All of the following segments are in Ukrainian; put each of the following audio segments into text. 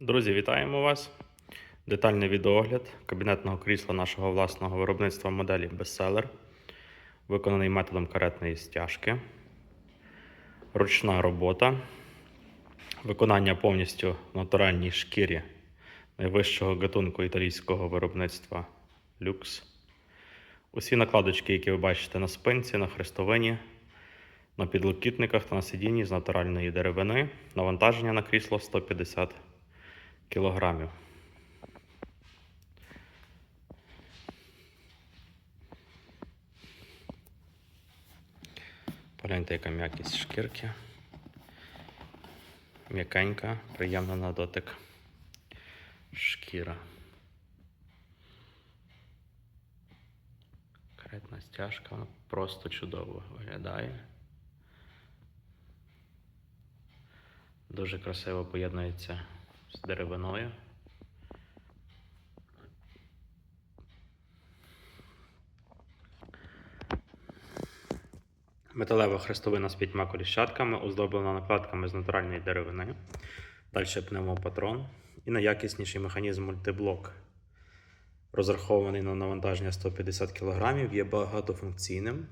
Друзі, вітаємо вас! Детальний відеогляд кабінетного крісла нашого власного виробництва моделі Bestseller, виконаний методом каретної стяжки, ручна робота, виконання повністю в натуральній шкірі найвищого гатунку італійського виробництва Lux. Усі накладочки, які ви бачите на спинці, на хрестовині, на підлокітниках та на сидінні з натуральної деревини, навантаження на крісло 150 кілограмів. Погляньте, яка м'якість шкірки. М'якенька, приємна на дотик. Шкіра. Каретна стяжка, вона просто чудово виглядає. Дуже красиво поєднується з деревиною. Металева хрестовина з п'ятьма коліщатками, оздоблена накладками з натуральної деревини. Далі пневмопатрон і найякісніший механізм мультиблок. Розрахований на навантаження 150 кг, є багатофункційним.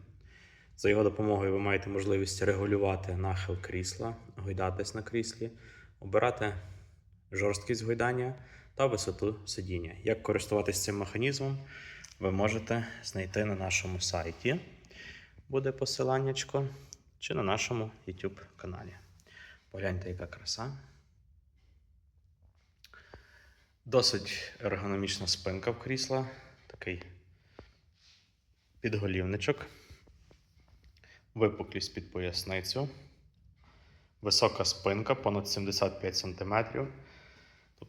За його допомогою ви маєте можливість регулювати нахил крісла, гойдатись на кріслі, обирати жорсткість гойдання та висоту сидіння. Як користуватись цим механізмом, ви можете знайти на нашому сайті. Буде посиланнячко, чи на нашому YouTube каналі. Погляньте, яка краса. Досить ергономічна спинка в крісла, такий підголівничок, випуклість під поясницю, висока спинка, понад 75 см.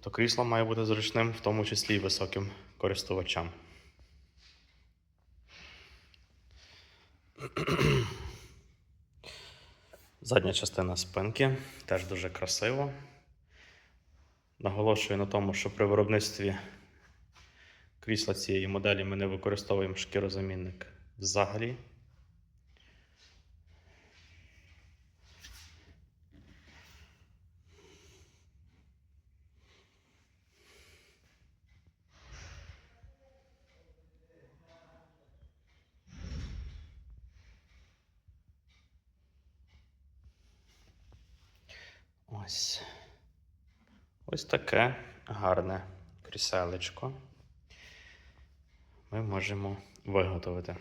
Тобто крісло має бути зручним, в тому числі і високим користувачам. Задня частина спинки теж дуже красиво. Наголошую на тому, що при виробництві крісла цієї моделі ми не використовуємо шкірозамінник взагалі. Ось. Ось таке гарне кріселечко ми можемо виготовити.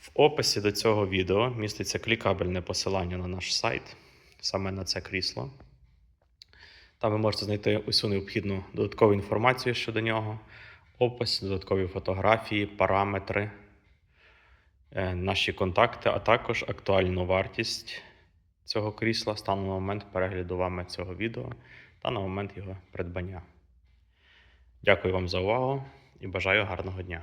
В описі до цього відео міститься клікабельне посилання на наш сайт, саме на це крісло. Там ви можете знайти усю необхідну додаткову інформацію щодо нього, опис, додаткові фотографії, параметри, е, наші контакти, а також актуальну вартість цього крісла станом на момент перегляду вами цього відео та на момент його придбання. Дякую вам за увагу і бажаю гарного дня!